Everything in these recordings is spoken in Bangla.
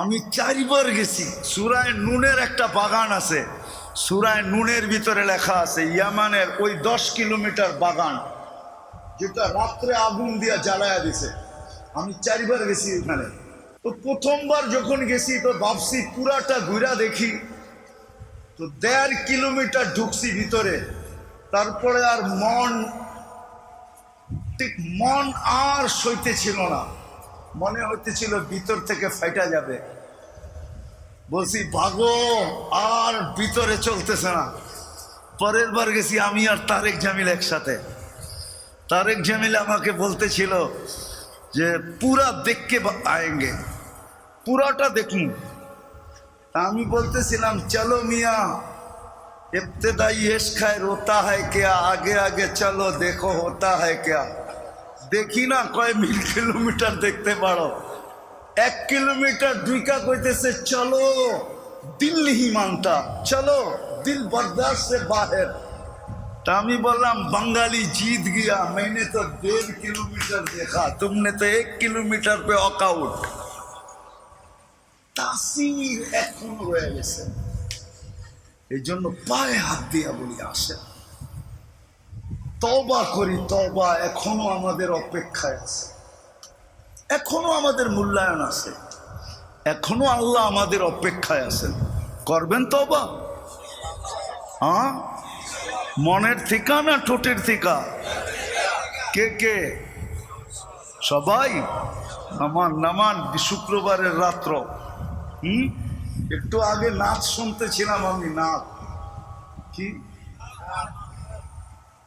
আমি চারিবার গেছি। সুরায় নুনের একটা বাগান আছে। সুরায় নুনের ভিতরে লেখা আছে, ইয়ামানের ওই দশ কিলোমিটার বাগান, যেটা রাত্রে আগুন দিয়া জ্বালায়া দিছে। আমি চারিবার গেছি এখানে। তো প্রথমবার যখন গেছি, তো ভাবছি পুরাটা ঘুরা দেখি। তো দেড় কিলোমিটার ঢুকছি ভিতরে। তারপরে আর মন, ঠিক মন আর সইতে ছিল না। মনে হচ্ছিল ভিতর থেকে ফাইটা যাবে। বলছি, ভাগো, আর ভিতরে চলতেছে না। পরের বার গেছি আমি আর তারেক জামিল একসাথে। তারেক জামিল আমাকে বলতেছিল যে, পুরা দেখকে আয়েঙ্গে। পুরাটা দেখুন। আমি বলতেছিলাম, চলো মিয়া এফতেদাই এস খায় রোতা হয় কেয়া, আগে আগে চলো, দেখো, হতা হয় কেয়া। দেখি না কয় মিল কিলোমিটার দেখতে পারো। এক কিলোমিটার দুইকা কইতেছে, চলো দিল হিমানটা চলো দিল বরদাস্ত সে বাহের। তা আমি বললাম, বাঙালি জিত গিয়া মেনে তো দেড় কিলোমিটার দেখা, তুমনে তো এক কিলোমিটার পে অকাউট। তাসির এখন রয়ে গেছে। এই জন্য পায়ে হাত দিয়া বলি, আসেন। তবা করি তবা এখনও আমাদের অপেক্ষায় আছে। এখনও আমাদের মূল্যায়ন আছে। এখনও আল্লাহ আমাদের অপেক্ষায় আছেন। করবেন তবা হ্যাঁ মনের থিকা না ঠোঁটের থিকা কে কে? সবাই? নামান নামান শুক্রবারের রাত্র। হুম? একটু আগে নাচ শুনতেছিলাম আমি, নাচ। কি?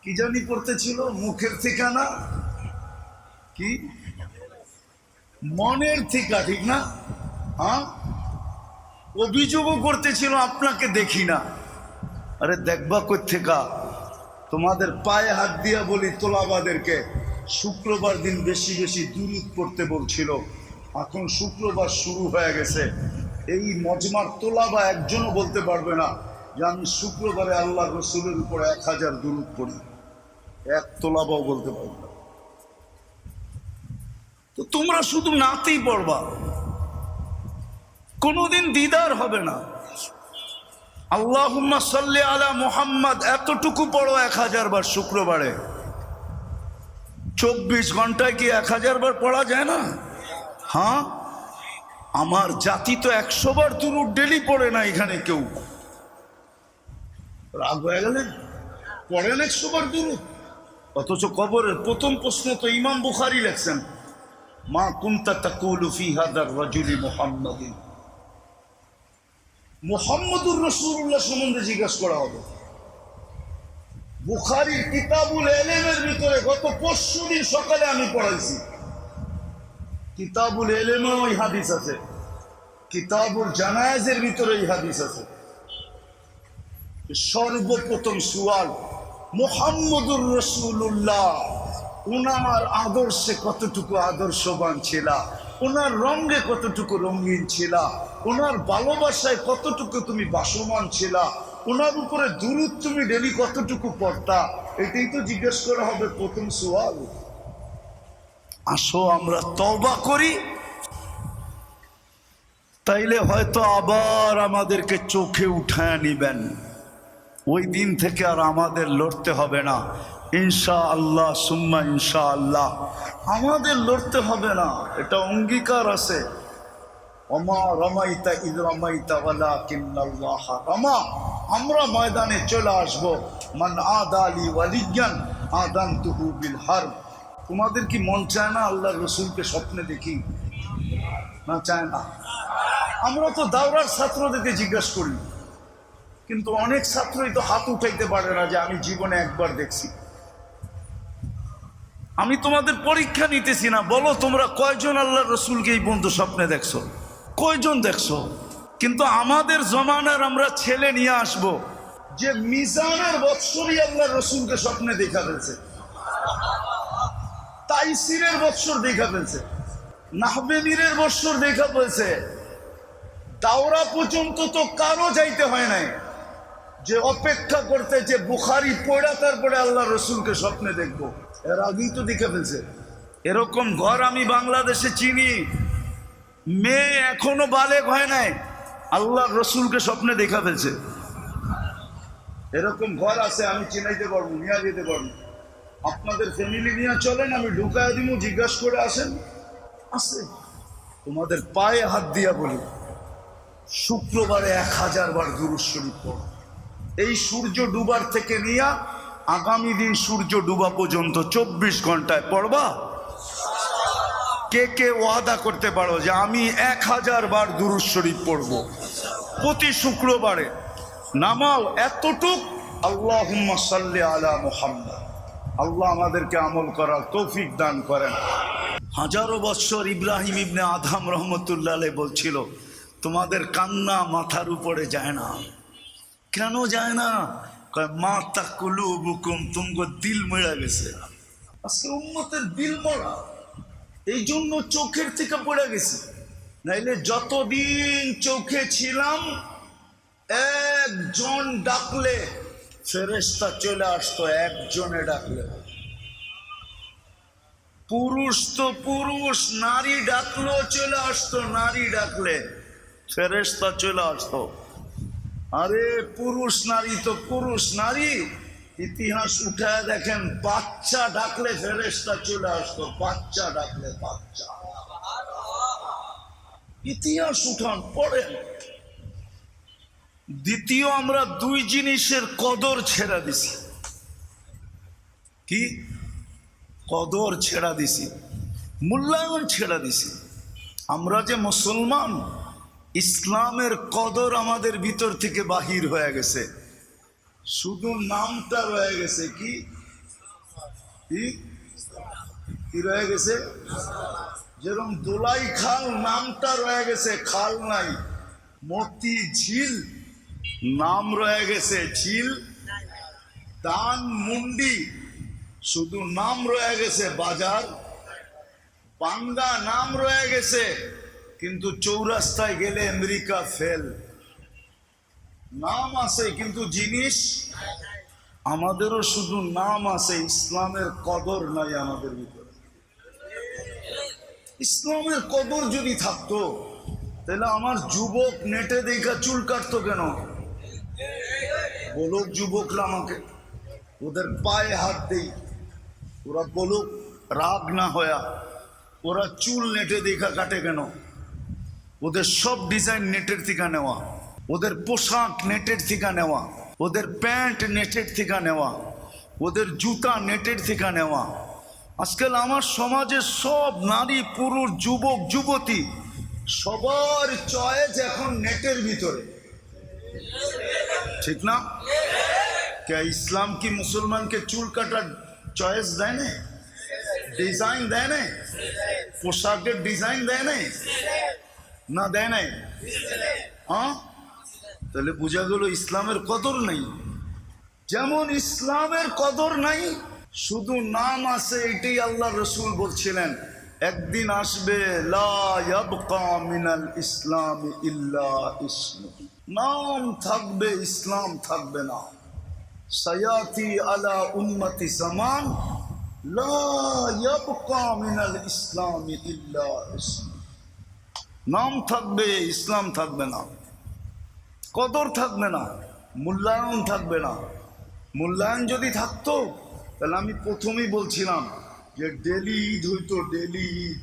কি জানি পড়তেছিল মুখের ঠিকানা? কি? মনের ঠিকা, ঠিক না? হ্যাঁ? অভিযোগও করতেছিল আপনাকে দেখি না। আরে দেখবা কোথেকা তোমাদের পায়ে হাত দিয়া বলি তোলাবাদেরকে, শুক্রবার দিন বেশি বেশি দূরত পড়তে বলছিল। এখন শুক্রবার শুরু হয়ে গেছে। এই মজমার তোলাবা একজনও বলতে পারবে না যে আমি শুক্রবারে আল্লাহ রসুলের উপর এক হাজার দূরত পড়ি। এক তোলাবাও বলতে পারবে না। তো তোমরা শুধু নাতেই পড়বা। কোনোদিন দিদার হবে না। আল্লাহুম্মা সাল্লি আলা মোহাম্মদ, এতটুকু পড়ো এক হাজার বার শুক্রবারে। চব্বিশ ঘন্টায় কি এক হাজার বার পড়া যায় না? হ্যাঁ? আমার জাতি তো একশো বার দুরুদ ডেলি পড়ে না এখানে কেউ। রাগ হয়ে গেলেন? পড়েন একশো বার দুরুদ। অথচ কবরের প্রথম প্রশ্ন তো ইমাম বুখারি লেখছেন, মা কুন্তা তাকুলু রাজুলি মুহাম্মাদিন মোহাম্মদুর রসুল্লাহ সম্বন্ধে জিজ্ঞাসা করা হবে। বুখারির কিতাবুল এলেমের ভিতরে গত পরশু দিন সকালে আমি পড়াইছি। কিতাবুল এলেমে ওই হাদিস আছে, কিতাবুল জানায়াজের ভিতরে এই হাদিস আছে। সর্বপ্রথম সুয়াল মোহাম্মদুর রসুল্লাহ উনার আদর্শে কতটুকু আদর্শবান ছিল? ওনার রঙে কতটুকু রঙিন ছিল? ওনার ভালোবাসায় কতটুকু তুমি বাসমান ছিল? ওনার উপরে দূরত তুমি ডেলি কতটুকু পড়তা? এটাই তো জিজ্ঞেস করা হবে প্রথম সোয়াল আসো, আমরা তবা করি। তাইলে হয়তো আবার আমাদেরকে চোখে উঠায় নিবেন। ওই দিন থেকে আর আমাদের লড়তে হবে না। ইনশা আল্লাহ সুম্মা ইনশা আল্লাহ আমাদের লড়তে হবে না। এটা অঙ্গীকার আছে। অমা রমাইতা ঈদ রমাইতা কিন্নাল্লাহ রমা, আমরা ময়দানে চলে আসব। মান আদালি ওয়ালিয়ান আদান তুহু বিল হার তোমাদের কি মন চায় না আল্লাহ রসুলকে স্বপ্নে দেখি? না চায় না। আমরা তো দাওরার ছাত্রদেরকে জিজ্ঞাসা করি। কিন্তু অনেক ছাত্রই তো হাত উঠাইতে পারে না যে আমি জীবনে একবার দেখছি। আমি তোমাদের পরীক্ষা নিতেছি না, বলো তোমরা কয়জন আল্লাহ রসুলকে এই বন্ধু স্বপ্নে দেখছ? কয়জন দেখছ? কিন্তু আমাদের জমানার আমরা ছেলে নিয়ে আসব, যে মিজানের বৎসরই আল্লাহ রসুলকে স্বপ্নে দেখা ফেলছে। তাইসিরের বৎসর দেখা ফেলছে, নাহবেনিরের বৎসর দেখা ফেলছে। দাওরা পর্যন্ত তো কারও যাইতে হয় নাই। যে অপেক্ষা করতে যে বুখারি পড়া, তারপরে আল্লাহ রসুলকে স্বপ্নে দেখব। এর আগেই তো দেখে ফেলছে। এরকম ঘর আমি বাংলাদেশে চিনি। মেয়ে এখনও বালেক হয় নাই। আল্লাহ রসুলকে স্বপ্নে দেখা ফেলছে। এরকম ঘর আছে, আমি চিনাইতে পারব, নিয়ে যেতে পারব। আপনাদের ফ্যামিলি নিয়ে চলেন, আমি ঢুকায় দিব, জিজ্ঞাসা করে আসেন। আছে। তোমাদের পায়ে হাত দিয়া বলি, শুক্রবারে এক হাজার বার দুরুদ শরীফ পড়ো। এই সূর্য ডুবার থেকে নিয়ে আগামী দিন সূর্য ডুবা পর্যন্ত চব্বিশ ঘন্টায় পড়বা? কে কে ওয়াদা করতে পারো যে আমি এক হাজার বার দুরুদ শরীফ পড়ব? প্রতি শুক্রবারে নামাও এতটুক। আল্লাহ সাল্লি আলা মোহাম্মদ। আল্লাহ আমাদেরকে আমল করার তৌফিক দান করেন। হাজারো বৎসর ইব্রাহিম ইবনে আধাম রহমতুল্লাহ বলছিল, তোমাদের কান্না মাথার উপরে যায় না। কেন যায় না? মা তাকুলু বুকুম তুমগো দিল মেরা গেছে। আজকে দিল মরা। এই জন্য চোখের থেকে পড়ে গেছে। নাইলে যতদিন চোখে ছিলাম, একজন ডাকলে ফেরেস্তা চলে আসতো, একজনে ডাকলে। পুরুষ তো পুরুষ, নারী ডাকলো চলে আসতো, নারী ডাকলে ফেরেস্তা চলে আসতো। আরে পুরুষ নারী তো পুরুষ নারী। ইতিহাস উঠায় দেখেন, বাচ্চা ডাকলে ফেরেস্তা চলে আসতো, বাচ্চা ডাকলে বাচ্চা। ইতিহাস উঠান, পড়েন। দ্বিতীয় আমরা দুই জিনিসের কদর ছেড়া দিছি। কি? কদর ছেড়া দিছি, মূল্যায়ন ছেড়া দিছি। আমরা যে মুসলমান ইসলামের কদর আমাদের ভিতর থেকে বাহির হয়ে গেছে। শুধু নামটা রয়ে গেছে কি? কি? রয়ে গেছে? যেরকম দোলাই খাল নামটা রয়ে গেছে, খাল নাই। মতি ঝিল নাম রয়ে গেছে, ঝিল। দান মুন্ডি শুধু নাম রয়ে গেছে, বাজার। পাঙ্গা নাম রয়ে গেছে। কিন্তু চৌরাস্তায় গেলে আমেরিকা ফেল। নাম আছে, কিন্তু জিনিস আমাদেরও শুধু নাম আছে, ইসলামের কদর নাই আমাদের ভিতরে। ইসলামের কদর যদি থাকতো, তাহলে আমার যুবক নেটে দেখা চুল কাটতো কেন? বলুক যুবকরা আমাকে, ওদের পায়ে হাত দেই। ওরা বলুক, রাগ না হয়া, ওরা চুল নেটে দেখা কাটে কেন? ওদের সব ডিজাইন নেটের থেকে নেওয়া। ওদের পোশাক নেটের থেকে নেওয়া। ওদের প্যান্ট নেটের থেকে নেওয়া। ওদের জুতা নেটের থেকে নেওয়া। আজকাল আমার সমাজে সব নারী, পুরুষ, যুবক, যুবতী সবার চয়েস এখন নেটের ভিতরে। ঠিক না? কে ইসলাম কি মুসলমানকে চুল কাটার চয়েস দেয় না ডিজাইন দেয় না পোশাকের ডিজাইন দেয় না না, দেয় নাই? হ্যাঁ? তাহলে বোঝা গেল ইসলামের কদর নেই। যেমন ইসলামের কদর নাই, শুধু নাম আছে এটাই আল্লাহ রসুল বলছিলেন, একদিন আসবে মিনাল ইসলাম ইল্লা ইসলাম নাম থাকবে, ইসলাম থাকবে না। সয়াতি আলা উন্মতি সামান, লা মিনাল ইসলাম ইল্লা ইসলাম নাম থাকবে, ইসলাম থাকবে না। কদর থাকবে না, মূল্যায়ন থাকবে না। মূল্যায়ন যদি থাকতো, তাহলে আমি প্রথমেই বলছিলাম যে ডেলি ঈদ হইতো, ডেলি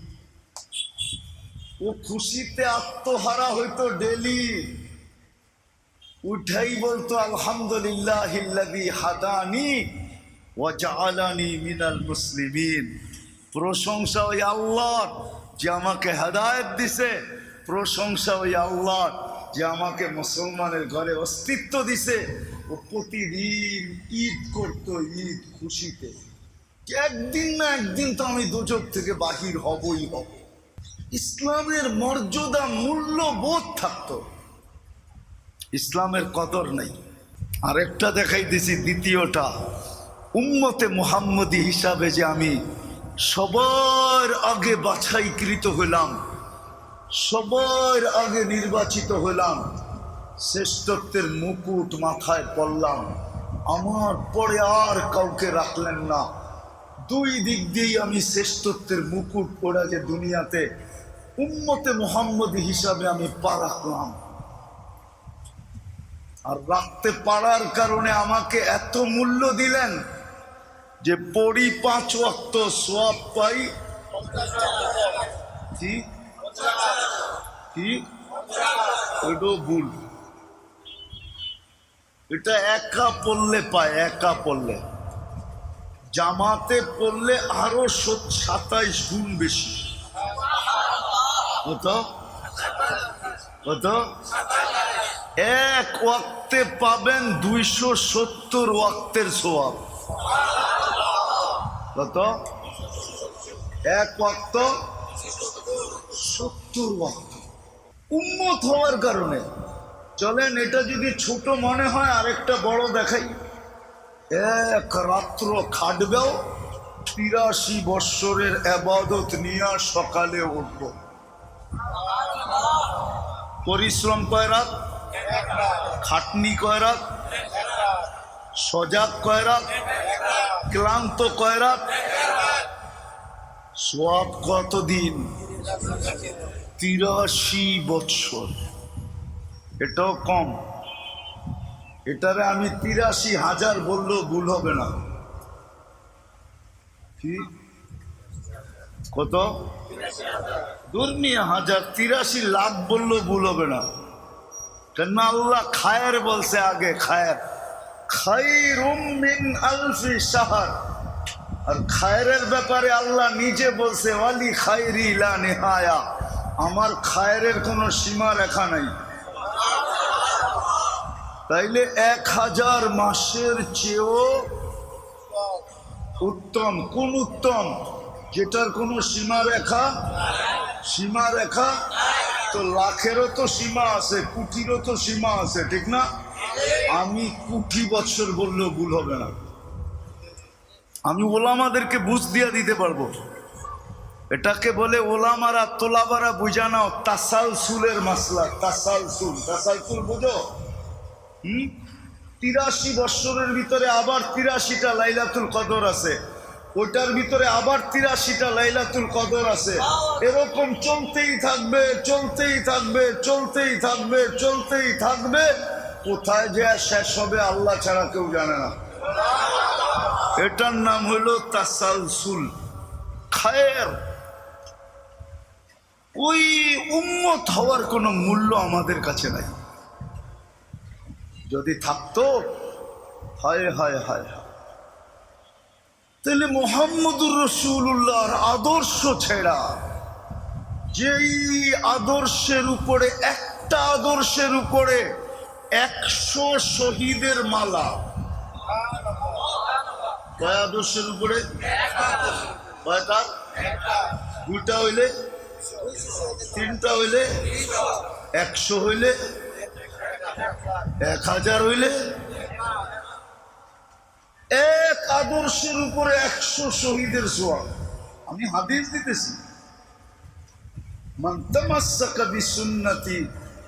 ও খুশিতে আত্মহারা হইতো ডেলি। উঠাই বলতো আলহামদুলিল্লাহ হাদানি ওয়াজালানি মিনাল মুসলিমিন। প্রশংসা ওই আল্লাহর। যে আমাকে হেদায়ত দিছে, প্রশংসা ওই আল্লাহর যে আমাকে মুসলমানের ঘরে অস্তিত্ব দিছে ও প্রতিদিন ঈদ করতো, ঈদ খুশিতে। একদিন না একদিন তো আমি দুচোখ থেকে বাহির হবই হব। ইসলামের মর্যাদা মূল্য বোধ থাকতো। ইসলামের কদর নেই। আরেকটা দেখাই দিছি, দ্বিতীয়টা, উম্মতে মোহাম্মদী হিসাবে যে আমি সবার আগে বাছাইকৃত হলাম। সবার আগে নির্বাচিত হলাম। শ্রেষ্ঠত্বের মুকুট মাথায় পড়লাম। আমার পরে আর কাউকে রাখলেন না। দুই দিক দিয়েই আমি শ্রেষ্ঠত্বের মুকুট পড়া যে দুনিয়াতে, উম্মতে মোহাম্মদ হিসাবে আমি পা রাখলাম। আর রাখতে পারার কারণে আমাকে এত মূল্য দিলেন যে পড়ি পাঁচ ওয়াক্ত সোয়াব পাই। কি? ভুল। এটা একা পড়লে পায়, একা পড়লে। জামাতে পড়লে আরও সাতাইশ গুণ বেশি। কত? কত? এক ওয়াক্তে পাবেন দুইশো সত্তর ওয়াক্তের সোয়াব কত? এক ওয়াক্ত সত্তর ওয়াক্ত উন্মত হওয়ার কারণে। চলেন, এটা যদি ছোট মনে হয়, আরেকটা বড় দেখাই। এক রাত্র খাটবেও তিরাশি বৎসরের আবাদত নিয়ে সকালে উঠব। পরিশ্রম কয় রাত? খাটনি কয় রাত? সজাগ কয় রাত? ক্লান্ত কয় সব কতদিন? তিরাশি বৎসর। এটাও কম। এটারে আমি তিরাশি হাজার বললেও ভুল হবে না। কি? কত? দুর্মিয়া হাজার, তিরাশি লাখ বললেও ভুল হবে না। কেন আল্লাহ খায়ের বলছে আগে, খায়ের। মিন আলফি শাহর। আর খায়ের ব্যাপারে আল্লাহ নিজে বলছে, ওয়ালি খাইরি লা নেহায়া। আমার খায়ের কোনো সীমা রেখা নাই। তাইলে এক হাজার মাসের চেয়েও উত্তম, কোন উত্তম? যেটার কোনো সীমা রেখা সীমা রেখা? তো লাখেরও তো সীমা আছে, কুটিরও তো সীমা আছে, ঠিক না? আমি কুটি বছর বললেও ভুল হবে না। আমি ওলামাদেরকে বুঝ দিয়া দিতে পারব। এটাকে বলে ওলামারা তোলাবারা বুঝানো তাসাল সুলের মাসলা তাসাল সুল তাসাল সুল বুঝো? হুম? তিরাশি বৎসরের ভিতরে আবার তিরাশিটা লাইলাতুল কদর আছে। ওইটার ভিতরে আবার তিরাশিটা লাইলাতুল কদর আছে। এরকম চলতেই থাকবে চলতেই থাকবে চলতেই থাকবে চলতেই থাকবে। কোথায় যে শেষ হবে আল্লাহ ছাড়া কেউ জানে না। এটার নাম হলো তাসালসুল। খায়ের। ওই উম্মত হওয়ার কোনো মূল্য আমাদের কাছে নাই। যদি থাকতো, হায় হায় হায় হায়। তাহলে মোহাম্মদুর রসুল্লাহর আদর্শ ছেড়া, যেই আদর্শের উপরে, একটা আদর্শের উপরে একশো শহীদের মালা। কয় আদর্শের উপরে? কয়টা? দুইটা হইলে? তিনটা হইলে? একশো হইলে? এক হাজার হইলে? এক আদর্শের উপরে একশো শহীদের সোয়া আমি হাদিস দিতেছি। মান তামাসসাকা বিসুন্নতি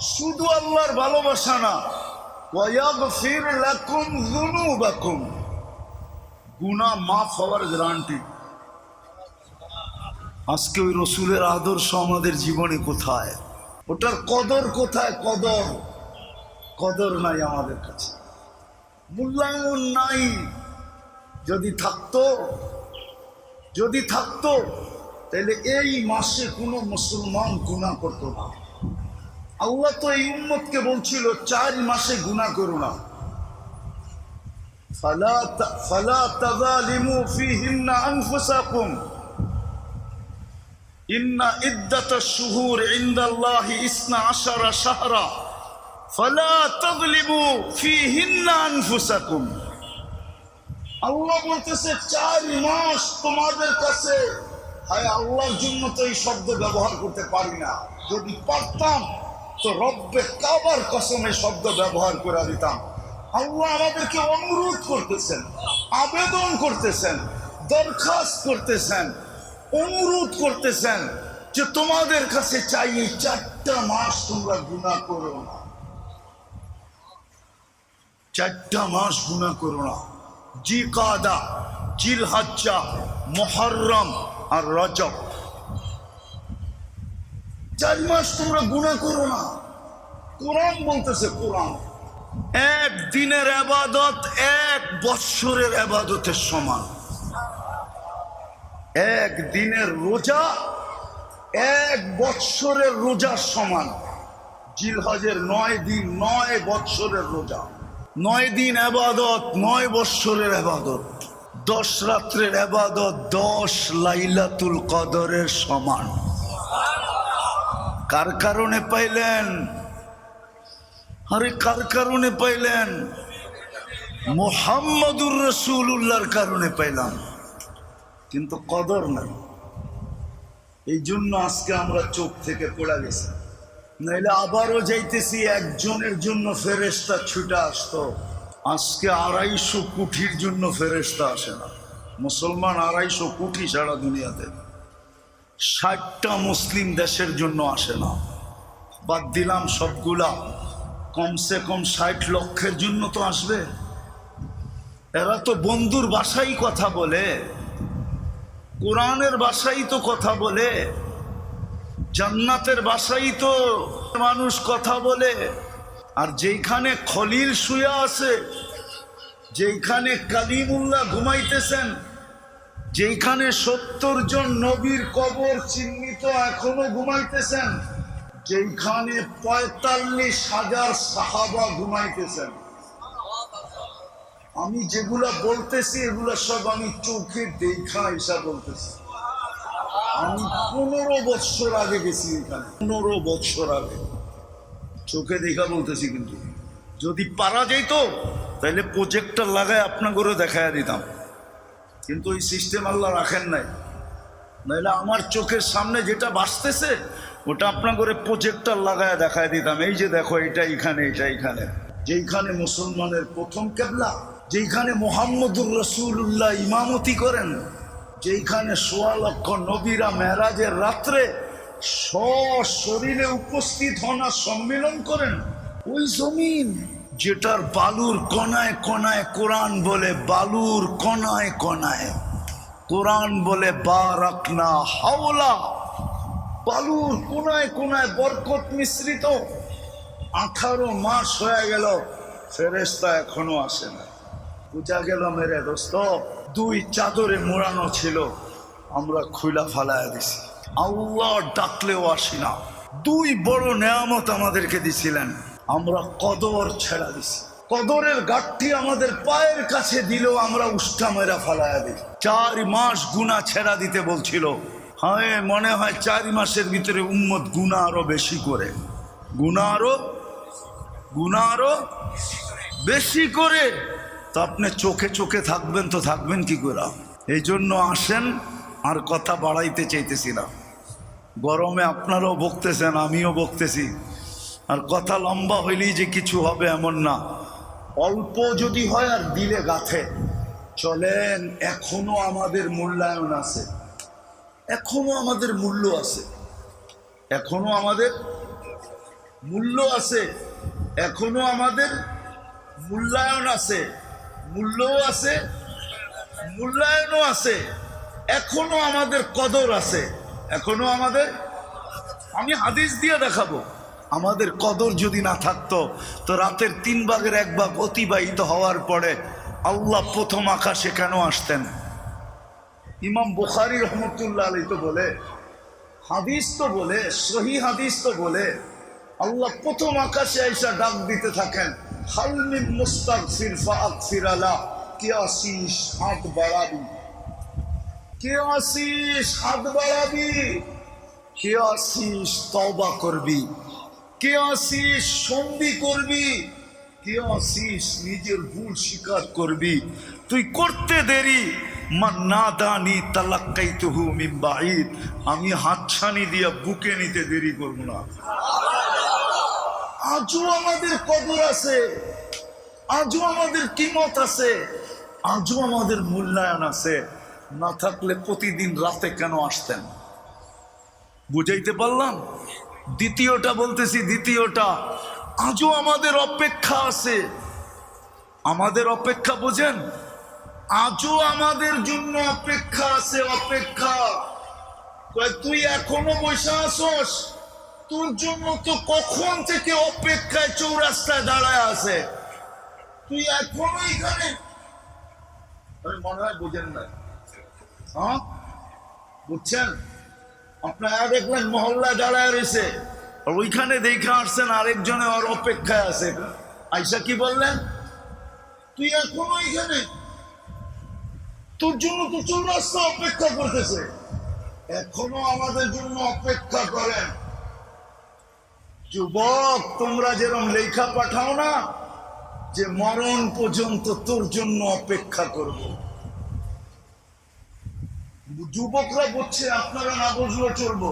শুধু আল্লাহর ভালোবাসা না ওয়াগফির লাকুম যুনুবাকুম। গুনাহ মাফ হওয়ার গ্যারান্টি। আজকে ওই রসুলের আদর্শ আমাদের জীবনে কোথায়? ওটার কদর কোথায়? কদর। কদর নাই আমাদের কাছে। মূল্যায়ন নাই। যদি থাকতো যদি থাকতো, তাহলে এই মাসে কোনো মুসলমান গুণা করতো না। আল্লাহ তো এই উম্মতকে বলছিল, চার মাসে গুণা করো না। আল্লাহ বলতেছে, চার মাস তোমাদের কাছে আল্লাহর জন্য তো এই শব্দ ব্যবহার করতে পারি না। যদি পারতাম তো রব্বে কাবার কসমে শব্দ ব্যবহার করে দিতাম। আল্লাহ আমাদেরকে অনুরোধ করতেছেন, আবেদন করতেছেন, দরখাস্ত করতেছেন, অনুরোধ করতেছেন যে তোমাদের কাছে চাই এই চারটা মাস তোমরা গুণা করো না। চারটা মাস গুণা করো না। জি কাদা জিল হাজ্জা মহরম আর রজব। চার মাস তোমরা গুণা করো না। কোরআন বলতেছে কোরআন। এক দিনের আবাদত, এক বৎসরের আবাদতের সমান। এক দিনের রোজা, এক বৎসরের রোজার সমান। জিলহজের নয় দিন, নয় বৎসরের রোজা। নয় দিন আবাদত, নয় বৎসরের আবাদত। দশ রাত্রের আবাদত দশ লাইলাতুল কদরের সমান। কার কারণে পাইলেন? আরে কার কারণে পাইলেন? মোহাম্মদুর রসুল রসুল্লাহর কারণে পাইলাম। কিন্তু কদর নাই। এই জন্য আজকে আমরা চোখ থেকে পড়া গেছি। নাইলে আবারও যাইতেছি, একজনের জন্য ফেরেস্তা ছুটে আসতো। আজকে আড়াইশো কুঠির জন্য ফেরেস্তা আসে না। মুসলমান আড়াইশো কুঠি সারা দুনিয়াতে। ষাটটা মুসলিম দেশের জন্য আসে না। বাদ দিলাম সবগুলা। কমসে কম ষাট লক্ষের জন্য তো আসবে। এরা তো বন্ধুর বাসাই কথা বলে। কোরআনের বাসাই তো কথা বলে। জান্নাতের বাসাই তো মানুষ কথা বলে। আর যেইখানে খলিল শুয়া আছে, যেইখানে কালিমুল্লাহ ঘুমাইতেছেন যেইখানে সত্তর জন নবীর কবর চিহ্নিত এখনও ঘুমাইতেছেন, যেইখানে পঁয়তাল্লিশ হাজার সাহাবা ঘুমাইতেছেন। আমি যেগুলা বলতেছি, এগুলা সব আমি চোখে দেখা এসা বলতেছি। আমি পনেরো বৎসর আগে গেছি এখানে। পনেরো বৎসর আগে। চোখে দেখা বলতেছি কিন্তু। যদি পারা যেত তাহলে প্রজেক্টর লাগায় আপনাদেরও দেখায় দিতাম। কিন্তু ওই সিস্টেম আল্লাহ রাখেন নাই। নাহলে আমার চোখের সামনে যেটা বাঁচতেছে, ওটা আপনার করে প্রজেক্টর লাগায় দেখায় দিতাম। এই যে দেখো, এটা এখানে এটা এখানে যেইখানে মুসলমানের প্রথম কেবলা, যেইখানে মোহাম্মদুর রসুল্লাহ ইমামতি করেন, যেইখানে সোয়া লক্ষ নবীরা মেরাজের রাত্রে শরীরে উপস্থিত হন আর সম্মেলন করেন, ওই জমিন যেটার বালুর কণায় কণায় কোরআন বলে, বালুর কণায় কণায়। কোরআন বলে বা রাখনা হাওলা। বালুর কোনায় কোনায় বরকত মিশ্রিত। আঠারো মাস হয়ে গেল ফেরেস্তা এখনও আসে না। পূজা গেল মেরে দোস্ত, দুই চাদরে মোড়ানো ছিল, আমরা খুলা ফালায় দিছি। আল্লাহ ডাকলেও আসি না। দুই বড় নেয়ামত আমাদেরকে দিছিলেন। আমরা কদর ছেড়া দিছি। কদরের গাঠটি আমাদের পায়ের কাছে দিলেও আমরা উষ্ঠা মেরা ফালায়া দিই। চার মাস গুণা ছেড়া দিতে বলছিল। হ্যাঁ মনে হয় চার মাসের ভিতরে উম্মত গুণা আরও বেশি করে। গুণা আরও গুণা আরও বেশি করে। তো আপনি চোখে চোখে থাকবেন তো থাকবেন কি করে? এই জন্য আসেন, আর কথা বাড়াইতে চাইতেছি না। গরমে আপনারাও বকতেছেন আমিও বকতেছি আর কথা লম্বা হইলেই যে কিছু হবে এমন না। অল্প যদি হয় আর দিলে গাথে। চলেন, এখনও আমাদের মূল্যায়ন আছে। এখনও আমাদের মূল্য আছে। এখনও আমাদের মূল্য আছে। এখনও আমাদের মূল্যায়ন আছে। মূল্যও আছে, মূল্যায়নও আছে। এখনও আমাদের কদর আছে। এখনও আমাদের আমি হাদিস দিয়ে দেখাবো। আমাদের কদর যদি না থাকতো, তো রাতের তিন ভাগের এক ভাগ অতিবাহিত হওয়ার পরে আল্লাহ প্রথম আকাশে কেন আসতেন? ইমাম বুখারি রহমতুল্লাহ আলী তো বলে, হাদিস তো বলে সহি হাদিস তো বলে, আল্লাহ প্রথম আকাশে আইসা ডাক দিতে থাকেন হালমিন মুস্তাক ফিরফা আলা, কে আসিস হাত বাড়াবি? কে আসিস হাত বাড়াবি? কে আসিস তবা করবি? কে আসিস সন্ধি করবি। কে আসিস নিজের ভুল স্বীকার করবি। তুই করতে দেরি। মান্নাদানি তালাক্কাই তুহু মিম্বাঈদ আমি হাতছানি দিয়া বুকে নিতে দেরি করব না। আজও আমাদের কদর আছে। আজও আমাদের কিমত আছে। আজও আমাদের মূল্যায়ন আছে। না থাকলে প্রতিদিন রাতে কেন আসতেন? বুঝাইতে পারলাম? দ্বিতীয়টা বলতেছি, দ্বিতীয়টা। আজও আমাদের অপেক্ষা আছে। আমাদের অপেক্ষা বোঝেন? আজও আমাদের জন্য অপেক্ষা আছে, অপেক্ষা। তুই এখনও বসে আসস তোর জন্য তো কখন থেকে অপেক্ষায় চৌরাস্তায় দাঁড়ায় আছে? তুই এখনও এখানে? মনে হয় বোঝেন না হ্যাঁ? বুঝছেন? আপনারা দেখলেন মহল্লায় দাঁড়ায় রয়েছে। ওইখানে দেখে আসছেন আরেকজনে ওর অপেক্ষায় আছে। আইসা কি বললেন? তুই এখনও এখানে? তোর জন্য তো চৌরাস্তা অপেক্ষা করতেছে। এখনও আমাদের জন্য অপেক্ষা করেন। যুবক, তোমরা যেরকম লেখা পাঠাও না, যে মরণ পর্যন্ত তোর জন্য অপেক্ষা করব। যুবকরা বলছে, আপনারা না বুঝলেও চলবো।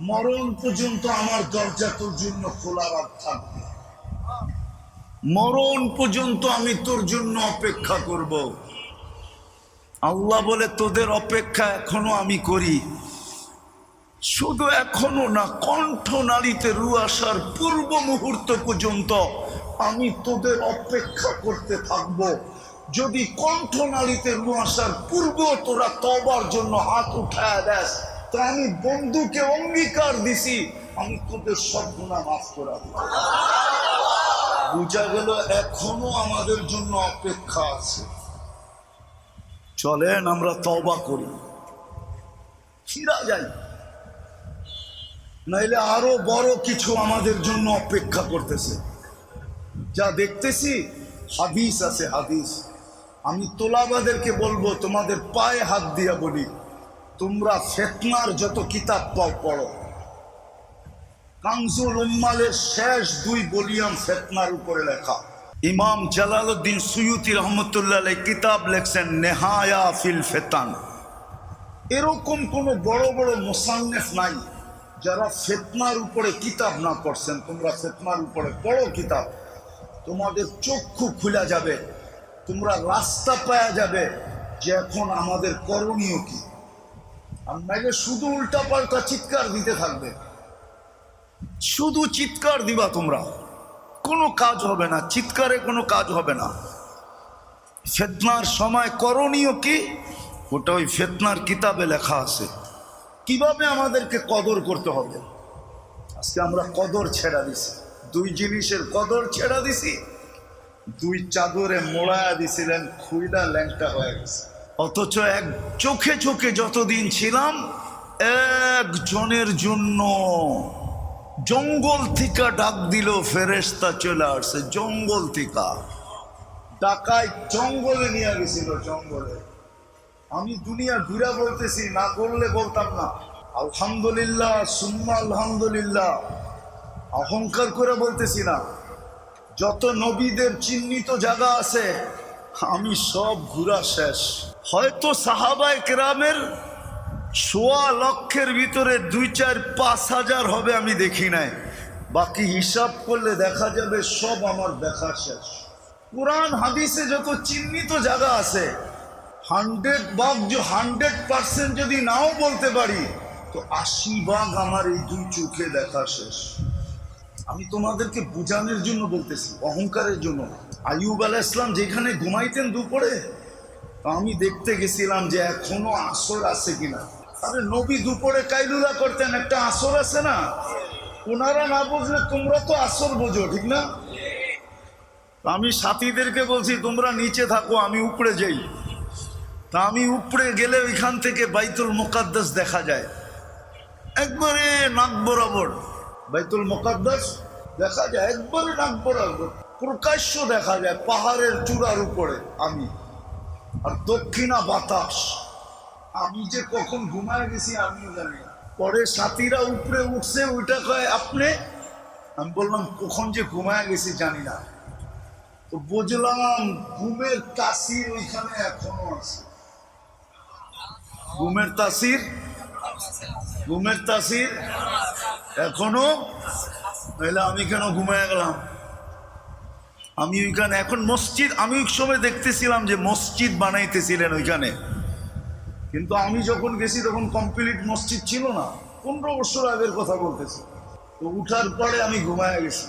মরণ পর্যন্ত আমার দরজা তোর জন্য খোলা থাকবে। মরণ পর্যন্ত আমি তোর জন্য অপেক্ষা করব। আল্লাহ বলে, তোদের অপেক্ষা এখনও আমি করি। শুধু এখনও না, কণ্ঠ নালীতে রু আসার পূর্ব মুহূর্ত পর্যন্ত আমি তোদের অপেক্ষা করতে থাকব। যদি কণ্ঠ নালীতে রু আসার পূর্ব তোরা তবার জন্য হাত উঠায় দেস, তা আমি বন্ধুকে অঙ্গীকার দিছি, আমি তোদের সব গুণা মাফ করাবো বুঝা গেল এখনও আমাদের জন্য অপেক্ষা আছে। চলেন আমরা তবা করি। ফিরা যাই। নাইলে আরও বড় কিছু আমাদের জন্য অপেক্ষা করতেছে। যা দেখতেছি, হাদিস আছে, হাদিস। আমি তোলাবাদেরকে বলব, তোমাদের পায়ে হাত দিয়া বলি, তোমরা ফেতনার যত কিতাব পাও, পড়ো। কামসুল উম্মালের শেষ দুই বলিয়াম ফেতনার উপরে লেখা। ইমাম জালালউদ্দিন সুয়ুতি রহমতুল্লাহ কিতাব লেখছেন, নেহায়া ফিল ফেতান। এরকম কোন বড় বড় মোসান্নেফ নাই, যারা ফেতনার উপরে কিতাব না পড়ছেন। তোমরা ফেতনার উপরে পড়ো কিতাব। তোমাদের চক্ষু খুলে যাবে। তোমরা রাস্তা পাওয়া যাবে যে এখন আমাদের করণীয় কি? নাইলে শুধু উল্টা পাল্টা চিৎকার দিতে থাকবে। শুধু চিৎকার দিবা তোমরা। কোনো কাজ হবে না, চিৎকারে কোনো কাজ হবে না। ফেতনার সময় করণীয় কি? ওটা ওই ফেতনার কিতাবে লেখা আছে। কীভাবে আমাদেরকে কদর করতে হবে? আজকে আমরা কদর ছেড়া দিছি। দুই জিনিসের কদর ছেড়া দিছি। দুই চাদরে মোড়ায়া দিছিলেন খুইলা ল্যাংটা হয়ে গেছে। অথচ এক চোখে চোখে যতদিন ছিলাম একজনের জন্য জঙ্গল থেকে ডাক দিল ফেরেস্তা চলে আসছে জঙ্গল থেকে। ডাকায় জঙ্গলে নিয়ে গেছিল জঙ্গলে। আমি দুনিয়া ঘুরা বলতেছি না করলে বলতাম না। আলহামদুলিল্লাহ সুম্মা আলহামদুলিল্লাহ। অহংকার করে বলতেছি না। যত নবীদের চিহ্নিত জায়গা আছে, আমি সব ঘুরা শেষ। হয়তো সাহাবায় কেরামের সোয়া লক্ষের ভিতরে দুই চার পাঁচ হাজার হবে আমি দেখি নাই। বাকি হিসাব করলে দেখা যাবে সব আমার দেখা শেষ। কোরআন, হাদিসে যত চিহ্নিত জায়গা আছে, হান্ড্রেড যে হান্ড্রেড পার্সেন্ট যদি নাও বলতে পারি, তো আশি বাঘ আমার এই দুই চোখে দেখা শেষ। আমি তোমাদেরকে বোঝানোর জন্য বলতেছি, অহংকারের জন্য। আইয়ুব আলাহ ইসলাম যেখানে ঘুমাইতেন দুপুরে, আমি দেখতে গেছিলাম যে এখনও আসর আছে কিনা। আরে নবী দুপুরে কাইলুলা করতেন, একটা আসর আছে না? ওনারা না বুঝলে তোমরা তো আসর বোঝো, ঠিক না? আমি সাথীদেরকে বলছি, তোমরা নিচে থাকো, আমি উপরে যাই। তা আমি উপরে গেলে ওইখান থেকে বাইতুল মোকাদ্দাস দেখা যায়। একবারে নাক বরাবর। বাইতুল মোকাদ্দাস দেখা যায় একবারে নাক বরাবর প্রকাশ্য দেখা যায় পাহাড়ের চূড়ার উপরে আমি। আর দক্ষিণা বাতাস। আমি যে কখন ঘুমায় গেছি আমিও জানি পরে সাথীরা উপরে উঠছে, ওইটা কয়, আপনি? আমি বললাম, কখন যে ঘুমায় গেছি জানি না। তো বুঝলাম, ঘুমের তাসির ওইখানে এখনও আছে। ঘুমের তাসির ঘুমের তাসির এখনও? তাহলে আমি কেন ঘুমায় গেলাম? আমি ওইখানে, এখন মসজিদ, আমি ওই সময় দেখতেছিলাম যে মসজিদ বানাইতেছিলেন ওইখানে। কিন্তু আমি যখন গেছি তখন কমপ্লিট মসজিদ ছিল না। পনেরো বছর আগের কথা বলতেছি। তো উঠার পরে আমি ঘুমায় গেছি।